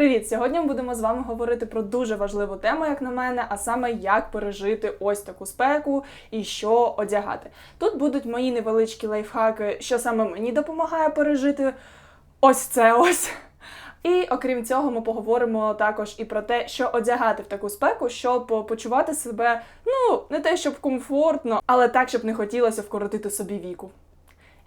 Привіт! Сьогодні ми будемо з вами говорити про дуже важливу тему, як на мене, а саме як пережити ось таку спеку і що одягати. Тут будуть мої невеличкі лайфхаки, що саме мені допомагає пережити ось це ось. І окрім цього, ми поговоримо також і про те, що одягати в таку спеку, щоб почувати себе, ну не те, щоб комфортно, але так, щоб не хотілося вкоротити собі віку.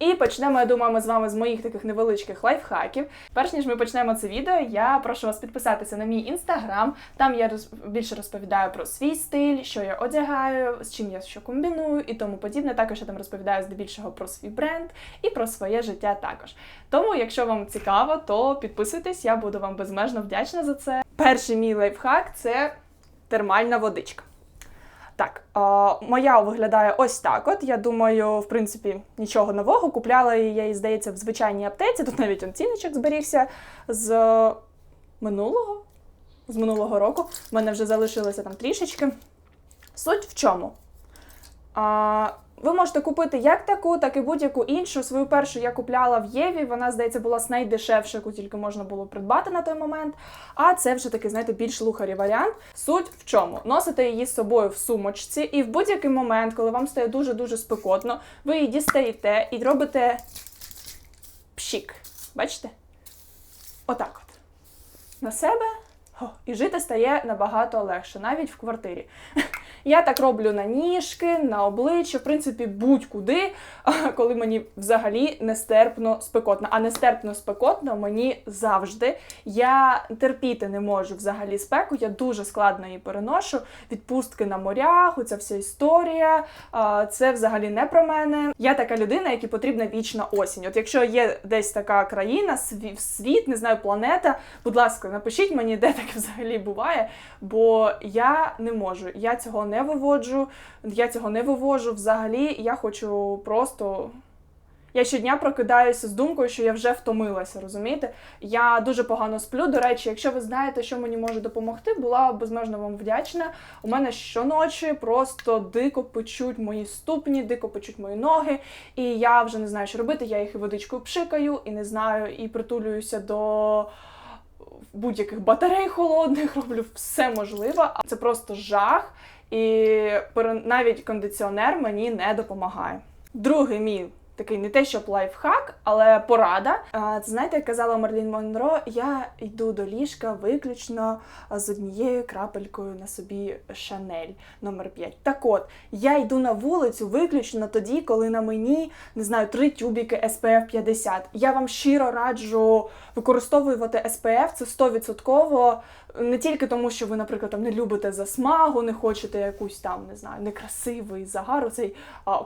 І почнемо, я думаю, ми з вами з моїх таких невеличких лайфхаків. Перш ніж ми почнемо це відео, я прошу вас підписатися на мій інстаграм. Там я роз... більше розповідаю про свій стиль, що я одягаю, з чим я що комбіную і тому подібне. Також я там розповідаю здебільшого про свій бренд і про своє життя також. Тому, якщо вам цікаво, то підписуйтесь, я буду вам безмежно вдячна за це. Перший мій лайфхак це термальна водичка. Так, о, моя виглядає ось так. От я думаю, в принципі, нічого нового. Купляла її, здається, в звичайній аптеці. Тут навіть он ціночок зберігся з минулого. З минулого року. У мене вже залишилося там трішечки. Суть в чому? А, ви можете купити як таку, так і будь-яку іншу. Свою першу я купляла в Єві. Вона, здається, була з найдешевша, яку тільки можна було придбати на той момент. А це вже такий, знаєте, більш лухарі варіант. Суть в чому? Носите її з собою в сумочці, і в будь-який момент, коли вам стає дуже-дуже спекотно, ви її дістаєте і робите пшік. Бачите? Отак от. На себе. О, і жити стає набагато легше, навіть в квартирі. Я так роблю на ніжки, на обличчя, в принципі, будь-куди, коли мені взагалі нестерпно спекотно. А нестерпно спекотно мені завжди. Я терпіти не можу взагалі спеку, я дуже складно її переношу. Відпустки на морях, оця вся історія. Це взагалі не про мене. Я така людина, якій потрібна вічна осінь. От якщо є десь така країна, світ, не знаю, планета, будь ласка, напишіть мені, де таке взагалі буває, бо я не можу. Я цього не виводжу, я цього не вивожу взагалі. Я хочу просто. Я щодня прокидаюся з думкою, що я вже втомилася, розумієте? Я дуже погано сплю. До речі, якщо ви знаєте, що мені може допомогти, була безмежно вам вдячна. У мене щоночі просто дико печуть мої ступні, дико печуть мої ноги, і я вже не знаю, що робити. Я їх і водичкою пшикаю, і не знаю, і притулююся до будь-яких батарей холодних, роблю все можливе. Це просто жах. І навіть кондиціонер мені не допомагає. Другий мій такий не те, щоб лайфхак, але порада. Це знаєте, як казала Марлін Монро, я йду до ліжка виключно з однією крапелькою на собі Шанель номер 5 Так от, я йду на вулицю виключно тоді, коли на мені не знаю три тюбіки SPF 50. Я вам щиро раджу використовувати SPF, це 100% не тільки тому, що ви, наприклад, там не любите засмагу, не хочете якусь там, не знаю, некрасивий загар, цей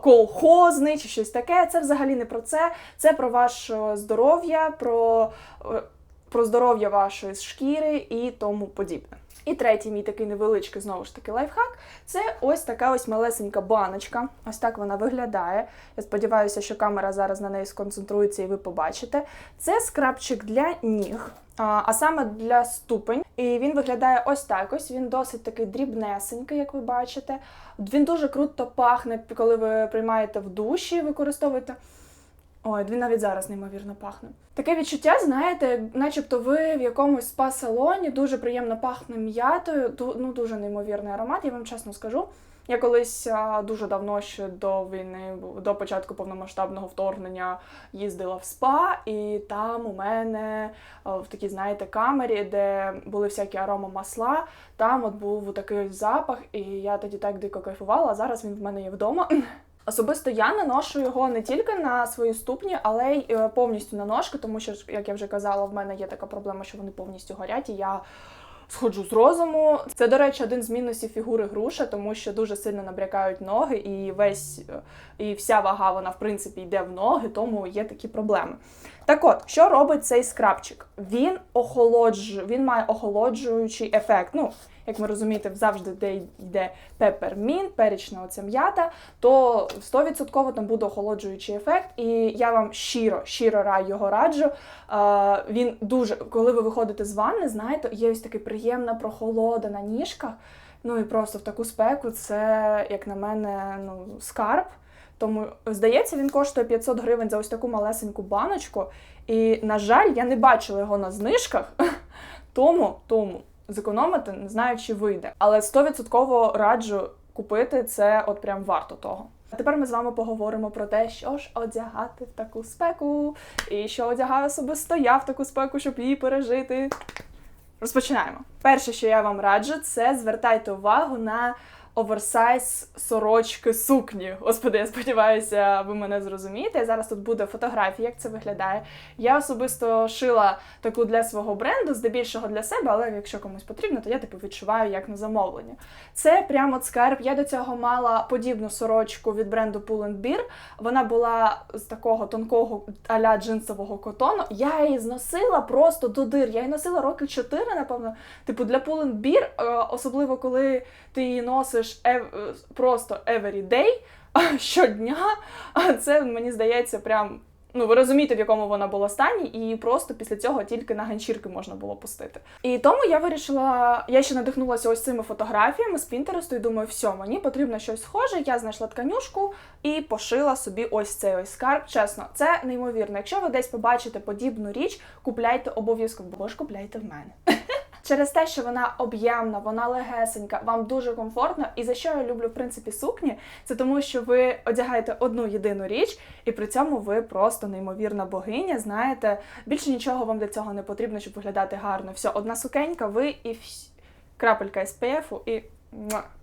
колхозний чи щось таке. Це взагалі не про це. Це про ваше здоров'я, про, е, про здоров'я вашої шкіри і тому подібне. І третій мій такий невеличкий, знову ж таки, лайфхак це ось така ось малесенька баночка. Ось так вона виглядає. Я сподіваюся, що камера зараз на неї сконцентрується і ви побачите. Це скрабчик для ніг, а саме для ступень. І він виглядає ось так. Ось він досить такий дрібнесенький, як ви бачите. Він дуже круто пахне, коли ви приймаєте в душі, використовуєте. Ой, він навіть зараз неймовірно пахне. Таке відчуття, знаєте, начебто ви в якомусь спа-салоні дуже приємно пахне м'ятою, ну дуже неймовірний аромат, я вам чесно скажу. Я колись дуже давно ще до війни, до початку повномасштабного вторгнення їздила в спа, і там у мене в такій, знаєте, камері, де були всякі аромамасла, там от був такий запах, і я тоді так дико кайфувала. а Зараз він в мене є вдома. Особисто я наношу його не тільки на свої ступні, але й е, повністю на ножки, тому що, як я вже казала, в мене є така проблема, що вони повністю горять, і я сходжу з розуму. Це, до речі, один з мінусів фігури груша, тому що дуже сильно набрякають ноги, і весь е, і вся вага вона в принципі йде в ноги, тому є такі проблеми. Так от, що робить цей скрабчик? Він охолоджує, він має охолоджуючий ефект. Ну, як ми розумієте, завжди де йде пепермін, перечна оця м'ята, то 100% там буде охолоджуючий ефект. І я вам щиро, щиро його раджу. А, він дуже, коли ви виходите з ванни, знаєте, є ось така приємна прохолода на ніжках. Ну і просто в таку спеку це, як на мене, ну, скарб. Тому, здається, він коштує 500 гривень за ось таку малесеньку баночку. І, на жаль, я не бачила його на знижках. Тому, тому зекономити не знаю, чи вийде. Але 100% раджу купити це от прям варто того. А тепер ми з вами поговоримо про те, що ж одягати в таку спеку, і що одягаю особисто я в таку спеку, щоб її пережити. Розпочинаємо. Перше, що я вам раджу, це звертайте увагу на оверсайз сорочки сукні. Господи, я сподіваюся, ви мене зрозумієте. Зараз тут буде фотографія, як це виглядає. Я особисто шила таку для свого бренду, здебільшого для себе, але якщо комусь потрібно, то я типу відчуваю як на замовлення. Це прямо скарб. Я до цього мала подібну сорочку від бренду Pull&Bear. Вона була з такого тонкого аля джинсового котону. Я її зносила просто до дир. Я її носила роки 4, напевно. Типу для Pull&Bear, е, особливо коли ти її носиш ев- е, просто every day, щодня. Це мені здається, прям. Ну, ви розумієте, в якому вона була стані, і просто після цього тільки на ганчірки можна було пустити. І тому я вирішила, я ще надихнулася ось цими фотографіями з Пінтересту і думаю, все, мені потрібно щось схоже. Я знайшла тканюшку і пошила собі ось цей ось скарб. Чесно, це неймовірно. Якщо ви десь побачите подібну річ, купляйте обов'язково, бо ж купляйте в мене. Через те, що вона об'ємна, вона легесенька, вам дуже комфортно. І за що я люблю в принципі сукні, це тому, що ви одягаєте одну єдину річ, і при цьому ви просто неймовірна богиня. Знаєте, більше нічого вам для цього не потрібно, щоб виглядати гарно. Все, одна сукенька, ви і всь- крапелька SPF і.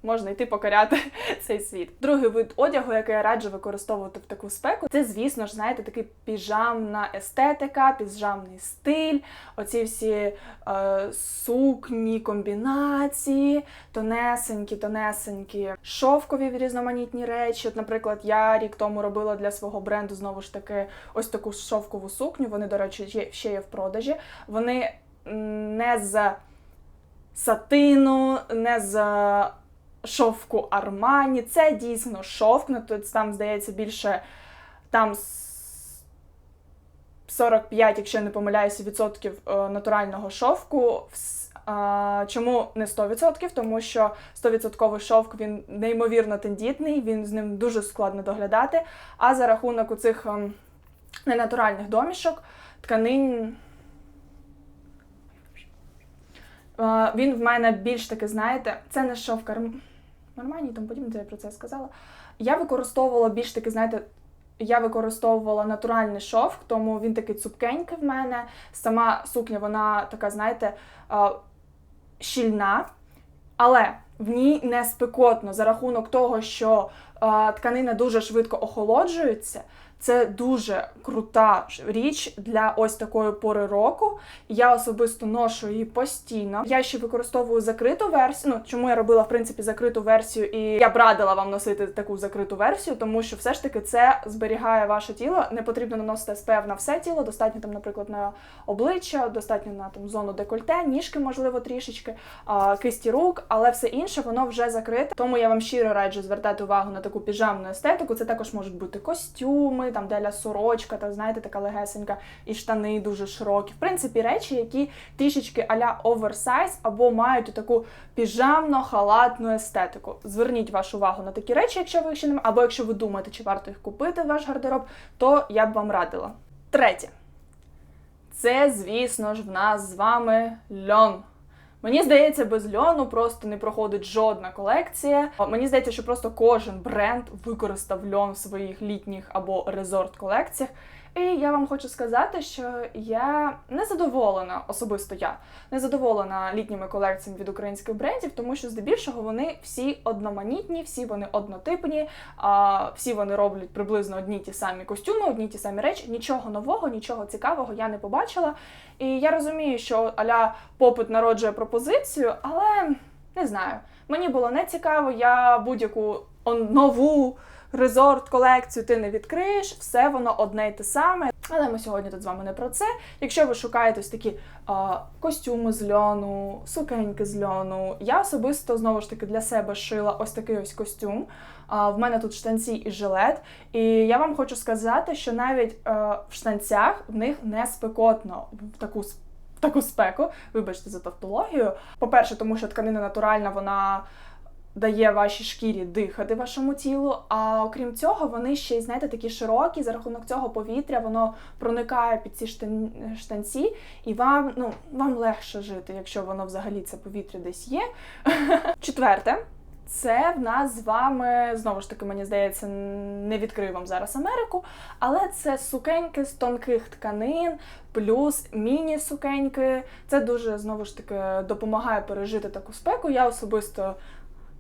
Можна йти покоряти цей світ. Другий вид одягу, який я раджу використовувати в таку спеку, це, звісно ж, знаєте, такий піжамна естетика, піжамний стиль, оці всі е, сукні, комбінації, тонесенькі, тонесенькі, шовкові різноманітні речі. От, наприклад, я рік тому робила для свого бренду знову ж таки ось таку шовкову сукню. Вони, до речі, ще є в продажі. Вони не з сатину, не з шовку Армані. Це дійсно шовк, ну, тут там, здається, більше там 45, якщо я не помиляюся, відсотків е, натурального шовку. Чому не 100%? Тому що 100% шовк він неймовірно тендітний, він з ним дуже складно доглядати. А за рахунок у цих ем, ненатуральних домішок тканин. Е, Він в мене більш таки, знаєте, це не шовк Арм- Армані, і тому подібне, я про це сказала. Я використовувала більш таки, знаєте, я використовувала натуральний шовк, тому він такий цупкенький в мене. Сама сукня, вона така, знаєте, щільна, але в ній не спекотно за рахунок того, що тканина дуже швидко охолоджується. Це дуже крута річ для ось такої пори року. Я особисто ношу її постійно. Я ще використовую закриту версію. Ну чому я робила в принципі закриту версію, і я б радила вам носити таку закриту версію, тому що все ж таки це зберігає ваше тіло. Не потрібно наносити SPF на все тіло. Достатньо там, наприклад, на обличчя, достатньо на там зону декольте, ніжки, можливо, трішечки, кисті рук, але все інше воно вже закрите. Тому я вам щиро раджу звертати увагу на таку піжамну естетику. Це також можуть бути костюми, там деля сорочка, та знаєте, така легесенька, і штани дуже широкі. В принципі, речі, які трішечки аля оверсайз або мають таку піжамно-халатну естетику. Зверніть вашу увагу на такі речі, якщо ви їх ще не або якщо ви думаєте, чи варто їх купити в ваш гардероб, то я б вам радила. Третє. Це, звісно ж, в нас з вами льон. Мені здається, без льону просто не проходить жодна колекція. Мені здається, що просто кожен бренд використав льон в своїх літніх або резорт колекціях. І я вам хочу сказати, що я не задоволена, особисто я не задоволена літніми колекціями від українських брендів, тому що здебільшого вони всі одноманітні, всі вони однотипні, всі вони роблять приблизно одні ті самі костюми, одні ті самі речі. Нічого нового, нічого цікавого я не побачила. І я розумію, що аля попит народжує пропозицію, але не знаю. Мені було не цікаво, я будь-яку нову резорт колекцію ти не відкриєш, все воно одне й те саме. Але ми сьогодні тут з вами не про це. Якщо ви шукаєте ось такі а, костюми з льону, сукеньки з льону, я особисто знову ж таки для себе шила ось такий ось костюм. А, в мене тут штанці і жилет. І я вам хочу сказати, що навіть е, в штанцях в них не спекотно в таку таку спеку. Вибачте за тавтологію. По-перше, тому що тканина натуральна, вона дає вашій шкірі дихати вашому тілу. А окрім цього, вони ще й знаєте такі широкі. За рахунок цього повітря воно проникає під ці штан- штанці, і вам ну вам легше жити, якщо воно взагалі це повітря десь є. Четверте. Це в нас з вами знову ж таки, мені здається, не відкрию вам зараз Америку, але це сукеньки з тонких тканин, плюс міні-сукеньки. Це дуже знову ж таки допомагає пережити таку спеку. Я особисто.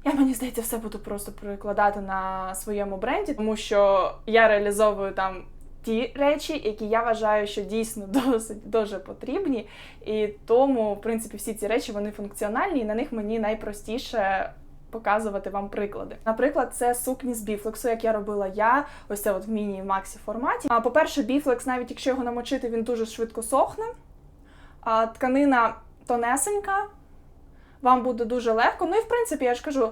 Я мені здається, все буду просто перекладати на своєму бренді, тому що я реалізовую там ті речі, які я вважаю, що дійсно досить дуже потрібні. І тому, в принципі, всі ці речі вони функціональні, і на них мені найпростіше. Показувати вам приклади. Наприклад, це сукні з біфлексу, як я робила я, ось це от в міні максі форматі. А по-перше, біфлекс, навіть якщо його намочити, він дуже швидко сохне. А тканина тонесенька, вам буде дуже легко. Ну і в принципі, я ж кажу,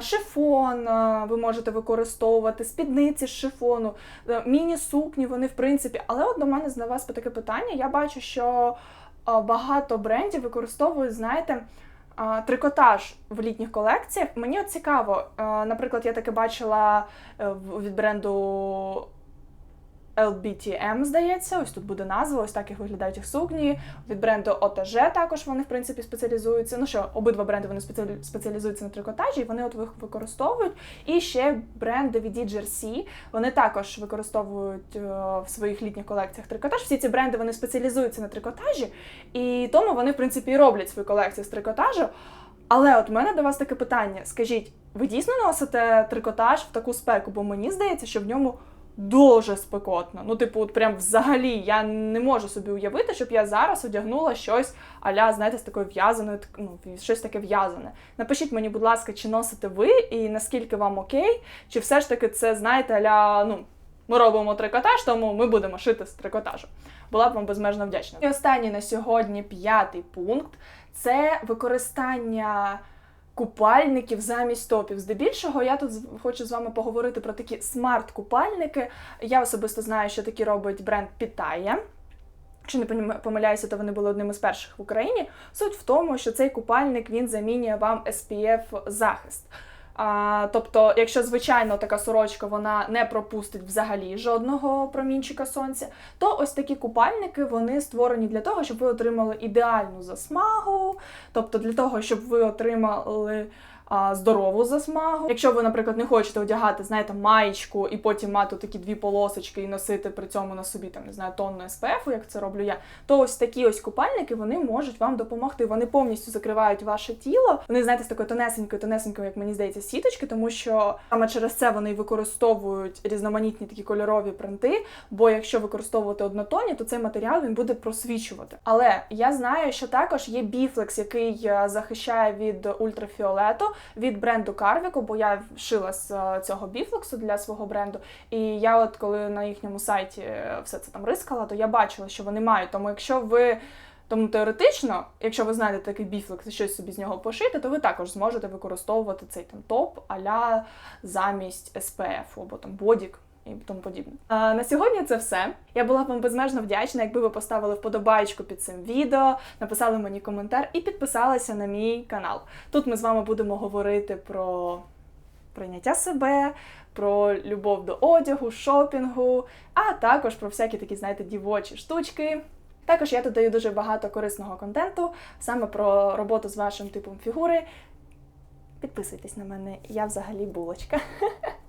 шифон ви можете використовувати, спідниці з шифону, е, міні-сукні, вони в принципі. Але от до мене з вас таке питання. Я бачу, що багато брендів використовують, знаєте. Трикотаж в літніх колекціях. Мені от цікаво, наприклад, я таке бачила е, від бренду LBTM, здається, ось тут буде назва, ось так їх виглядають їх сукні. Від бренду OTG також вони, в принципі, спеціалізуються. Ну що, обидва бренди вони спеціалі- спеціалізуються на трикотажі, вони от їх використовують. І ще бренд DVD Jersey, вони також використовують е, в своїх літніх колекціях трикотаж. Всі ці бренди вони спеціалізуються на трикотажі, і тому вони, в принципі, і роблять свої колекції з трикотажу. Але от у мене до вас таке питання: скажіть, ви дійсно носите трикотаж в таку спеку? Бо мені здається, що в ньому дуже спекотно. Ну, типу, от прям взагалі я не можу собі уявити, щоб я зараз одягнула щось аля, знаєте, з такою в'язаною, ну, щось таке в'язане. Напишіть мені, будь ласка, чи носите ви і наскільки вам окей, чи все ж таки це, знаєте, аля, ну. Ми робимо трикотаж, тому ми будемо шити з трикотажу. Була б вам безмежно вдячна. І останній на сьогодні п'ятий пункт це використання купальників замість топів. Здебільшого я тут хочу з вами поговорити про такі смарт-купальники. Я особисто знаю, що такі робить бренд Pitaya. Чи не помиляюся, то вони були одним із перших в Україні. Суть в тому, що цей купальник він замінює вам SPF захист. А, тобто, якщо звичайно така сорочка вона не пропустить взагалі жодного промінчика сонця, то ось такі купальники вони створені для того, щоб ви отримали ідеальну засмагу, тобто для того, щоб ви отримали здорову засмагу. Якщо ви, наприклад, не хочете одягати, знаєте, маєчку і потім мати такі дві полосочки і носити при цьому на собі там не знаю тонну СПФ, як це роблю я, то ось такі ось купальники вони можуть вам допомогти. Вони повністю закривають ваше тіло. Вони знаєте з такою тонесенькою, тонесенькою, як мені здається, сіточки, тому що саме через це вони використовують різноманітні такі кольорові принти. Бо якщо використовувати однотонні, то цей матеріал він буде просвічувати. Але я знаю, що також є біфлекс, який е, захищає від ультрафіолету від бренду Карвіку, бо я шила з е, цього біфлексу для свого бренду. І я, от коли на їхньому сайті е, все це там рискала, то я бачила, що вони мають. Тому якщо ви. Тому теоретично, якщо ви знаєте такий біфлекс і щось собі з нього пошити, то ви також зможете використовувати цей там топ аля замість SPF або там бодік і тому подібне. А, на сьогодні це все. Я була б вам безмежно вдячна, якби ви поставили вподобайку під цим відео, написали мені коментар і підписалися на мій канал. Тут ми з вами будемо говорити про прийняття себе, про любов до одягу, шопінгу, а також про всякі такі, знаєте, дівочі штучки. Також я тут даю дуже багато корисного контенту саме про роботу з вашим типом фігури. Підписуйтесь на мене, я взагалі булочка.